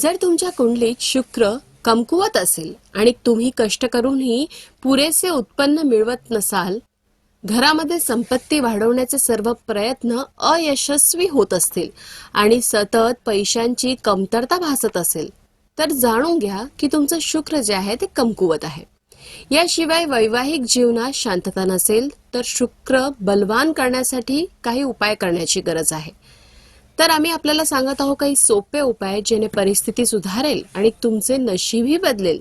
जर तुमच्या कुंडलीत शुक्र कमकुवत असेल आणि तुम्ही कष्ट करूनही पुरेसे उत्पन्न मिळवत नसाल घरामध्ये संपत्ती वाढवण्याचे सर्व प्रयत्न अयशस्वी होत असतील आणि सतत पैशांची कमतरता भासत असेल तर जाणून घ्या की तुमचं शुक्र जे आहे ते कमकुवत आहे. याशिवाय वैवाहिक जीवनात शांतता नसेल तर शुक्र बलवान करण्यासाठी काही उपाय करण्याची गरज आहे. तर आम्ही आपल्याला सांगत आहोत काही सोपे उपाय जेणे परिस्थिती सुधारेल आणि तुमचे नशीबही बदलेल.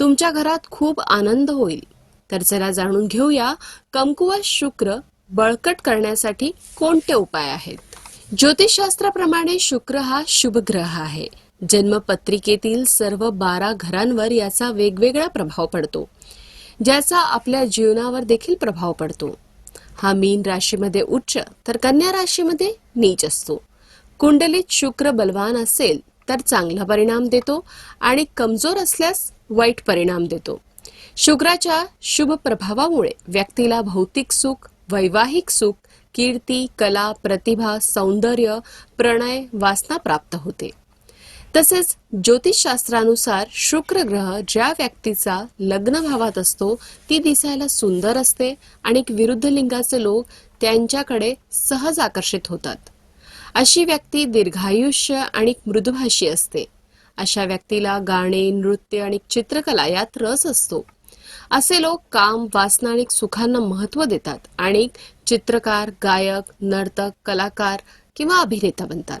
तुमच्या घरात खूप आनंद होईल. तर चला जाणून घेऊया कमकुवत शुक्र बळकट करण्यासाठी कोणते उपाय आहेत. ज्योतिषशास्त्राप्रमाणे शुक्र हा शुभ ग्रह आहे. जन्मपत्रिकेतील सर्व बारा घरांवर याचा वेगवेगळा प्रभाव पडतो ज्याचा आपल्या जीवनावर देखील प्रभाव पडतो. हा मीन राशीमध्ये उच्च तर कन्या राशीमध्ये नीच असतो. कुंडलीत शुक्र बलवान असेल तर चांगला परिणाम देतो आणि कमजोर असल्यास वाईट परिणाम देतो. शुक्राच्या शुभ प्रभावामुळे व्यक्तीला भौतिक सुख वैवाहिक सुख कीर्ती कला प्रतिभा सौंदर्य प्रणय वासना प्राप्त होते. तसेच ज्योतिषशास्त्रानुसार शुक्र ग्रह ज्या व्यक्तीचा लग्न भावात असतो ती दिसायला सुंदर असते आणि विरुद्ध लिंगाचे लोक त्यांच्याकडे सहज आकर्षित होतात. अशी व्यक्ती दीर्घायुष्य आणि मृदुभाषी असते. अशा व्यक्तीला गाणे नृत्य आणि चित्रकला यात रस असतो. असे लोक काम वासना आणि सुखांना महत्त्व देतात आणि चित्रकार गायक नर्तक कलाकार किंवा अभिनेता बनतात.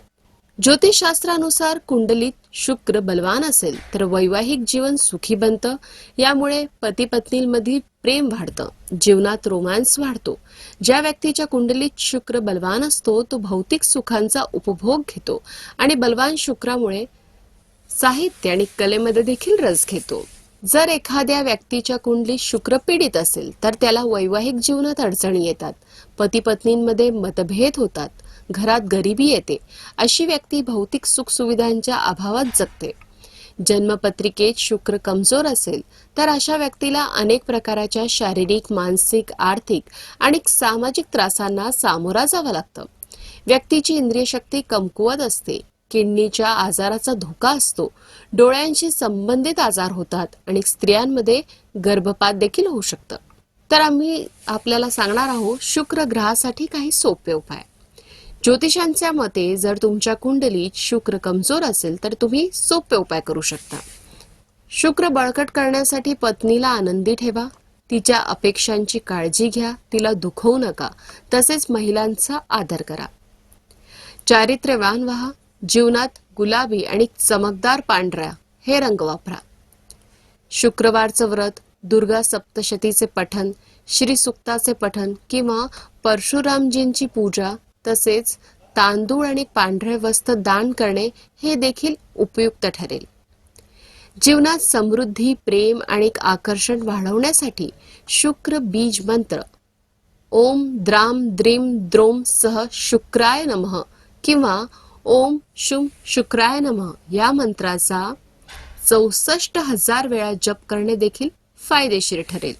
ज्योतिषशास्त्रानुसार कुंडलीत शुक्र बलवान असेल तर वैवाहिक जीवन सुखी बनतं. यामुळे पती पत्नींमधील प्रेम वाढतं जीवनात रोमांस वाढतो. ज्या व्यक्तीच्या कुंडलीत शुक्र बलवान असतो तो भौतिक सुखांचा उपभोग घेतो आणि बलवान शुक्रामुळे साहित्य आणि कलेमध्ये देखील रस घेतो. जर एखाद्या व्यक्तीच्या कुंडलीत शुक्र पीडित असेल तर त्याला वैवाहिक जीवनात अडचणी येतात. पती पत्नींमध्ये मतभेद होतात. घरात गरिबी येते. अशी व्यक्ती भौतिक सुखसुविधांच्या अभावात जगते. जन्मपत्रिकेत शुक्र कमजोर असेल तर अशा व्यक्तीला अनेक प्रकारच्या शारीरिक मानसिक आर्थिक आणि सामाजिक त्रासांना सामोरा जावं लागतं. व्यक्तीची इंद्रिय शक्ती कमकुवत असते. किडनीच्या आजाराचा धोका असतो. डोळ्यांशी संबंधित आजार होतात आणि स्त्रियांमध्ये गर्भपात देखील होऊ शकतं. तर आम्ही आपल्याला सांगणार आहोत शुक्र ग्रहासाठी काही सोपे उपाय. ज्योतिषांच्या मते जर तुमच्या कुंडलीत शुक्र कमजोर असेल तर तुम्ही सोपे उपाय करू शकता. शुक्र बळकट करण्यासाठी पत्नीला आनंदी ठेवा. तिच्या अपेक्षांची काळजी घ्या. तिला दुखवू नका. तसेच महिलांचा आदर करा. चारित्र्यवान व्हा. जीवनात गुलाबी आणि चमकदार पांढऱ्या हे रंग वापरा. शुक्रवारचं व्रत दुर्गा सप्तशतीचे पठन श्री सुक्ताचे पठन किंवा परशुरामजींची पूजा तसेच तांदूळ आणि पांढरे वस्त्र दान करणे हे देखील उपयुक्त ठरेल. जीवनात समृद्धी प्रेम आणि आकर्षण वाढवण्यासाठी शुक्र बीज मंत्र ओम द्राम द्रीम द्रोम सह शुक्राय नमः किंवा ओम शुम शुक्राय नमः या मंत्राचा चौसष्ट हजार वेळा जप करणे देखील फायदेशीर ठरेल.